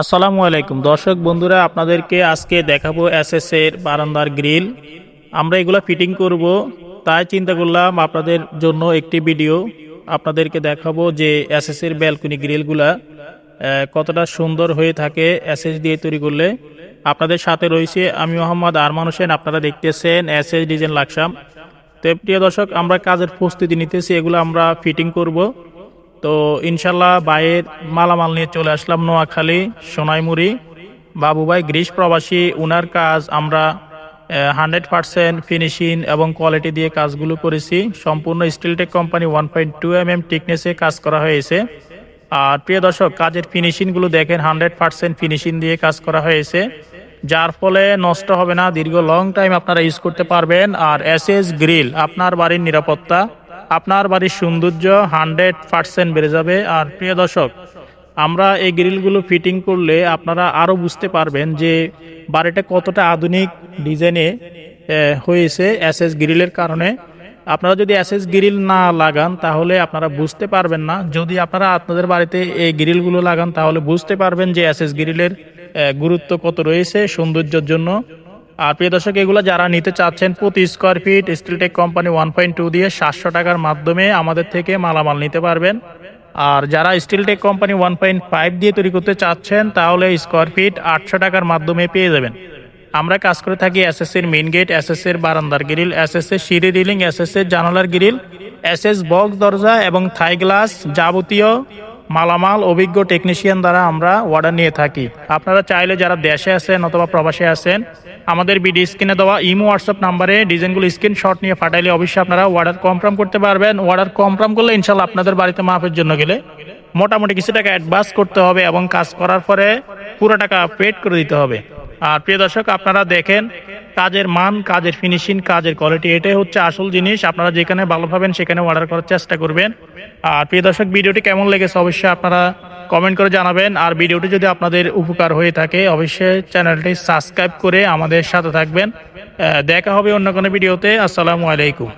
আসসালামু আলাইকুম। দর্শক বন্ধুরা, আপনাদেরকে আজকে দেখাবো এর বারান্দার গ্রিল। আমরা এগুলো ফিটিং করব, তাই চিন্তা করলাম আপনাদের জন্য একটি ভিডিও। আপনাদেরকে দেখাবো যে এর ব্যালকনি গ্রিলগুলা কতটা সুন্দর হয়ে থাকে এসএস দিয়ে তৈরি করলে। আপনাদের সাথে রয়েছে আমি মোহাম্মদ আরমান হোসেন, আপনারা দেখতেছেন এসএস ডিজাইন লাকসাম তো প্রিয় দর্শক, আমরা কাজের প্রস্তুতি নিতেছি, এগুলো আমরা ফিটিং করব। তো ইনশাল্লাহ বাইয়ের মালামাল নিয়ে চলে আসলাম নোয়াখালী, সোনাইমুড়ি। বাবুভাই গ্রীষ প্রবাসী, উনার কাজ আমরা হান্ড্রেড পার্সেন্ট ফিনিশিং এবং কোয়ালিটি দিয়ে কাজগুলো করেছি। সম্পূর্ণ Steeltech company one point two M M টিকনেসে কাজ করা হয়েছে। আর প্রিয় দর্শক, কাজের ফিনিশিংগুলো দেখেন, হান্ড্রেড পার্সেন্ট ফিনিশিং দিয়ে কাজ করা হয়েছে। যার ফলে নষ্ট হবে না, দীর্ঘ লং টাইম আপনারা ইউজ করতে পারবেন। আর এস এস গ্রিল আপনার বাড়ির নিরাপত্তা। আপনার বাড়ির সৌন্দর্য হান্ড্রেড পার্সেন্ট বেড়ে যাবে। আর প্রিয় দর্শক, আমরা এই গ্রিলগুলো ফিটিং করলে আপনারা আরও বুঝতে পারবেন যে বাড়িটা কতটা আধুনিক ডিজাইনে হয়েছে এস এস গ্রিলের কারণে। আপনারা যদি এসএস গ্রিল না লাগান, তাহলে আপনারা বুঝতে পারবেন না। যদি আপনারা আপনাদের বাড়িতে এই গ্রিলগুলো লাগান, তাহলে বুঝতে পারবেন যে এসএস গ্রিলের গুরুত্ব কত রয়েছে সৌন্দর্যের জন্য। আর প্রিয় দর্শক, এগুলো যারা নিতে চাচ্ছেন প্রতি square feet Steeltech company one point two দিয়ে সাতশো টাকার মাধ্যমে আমাদের থেকে মালামাল নিতে পারবেন। আর যারা Steeltech company one point five দিয়ে তৈরি করতে চাচ্ছেন, তাহলে স্কোয়ার ফিট আটশো টাকার মাধ্যমে পেয়ে যাবেন। আমরা কাজ করে থাকি এসএস এর মেইন গেট এসএস এর বারান্দার গ্রিল এসএস এর সিঁড়ি রিলিং এসএস এর জানালার গ্রিল এসএস বক্স দরজা এবং থাই গ্লাস যাবতীয় মালামাল অভিজ্ঞ টেকনিশিয়ান দ্বারা আমরা অর্ডার নিয়ে থাকি। আপনারা চাইলে যারা দেশে আছেন অথবা প্রবাসে আছেন, আমাদের বিডি স্ক্রিনে দেওয়া ইমো হোয়াটসঅ্যাপ নাম্বারে ডিজাইনগুলো স্ক্রিনশট নিয়ে ফাটাইলে অবশ্যই আপনারা অর্ডার কনফার্ম করতে পারবেন। অর্ডার কনফার্ম করলে ইনশাল্লাহ আপনাদের বাড়িতে মাপের জন্য গেলে মোটামুটি কিছু টাকা অ্যাডভান্স করতে হবে এবং কাজ করার পরে পুরো টাকা পেড করে দিতে হবে। আর প্রিয় দর্শক, আপনারা দেখেন কাজের মান, কাজের ফিনিশিং কাজের কোয়ালিটি এটাই হচ্ছে আসল জিনিস। আপনারা যেখানে ভালো পাবেন সেখানে অর্ডার করার চেষ্টা করবেন। আর প্রিয় দর্শক, ভিডিওটি কেমন লেগেছে অবশ্যই আপনারা কমেন্ট করে জানাবেন। আর ভিডিওটি যদি আপনাদের উপকার হয়ে থাকে, অবশ্যই চ্যানেলটি সাবস্ক্রাইব করে আমাদের সাথে থাকবেন। দেখা হবে অন্য কোনো ভিডিওতে আসসালামু আলাইকুম।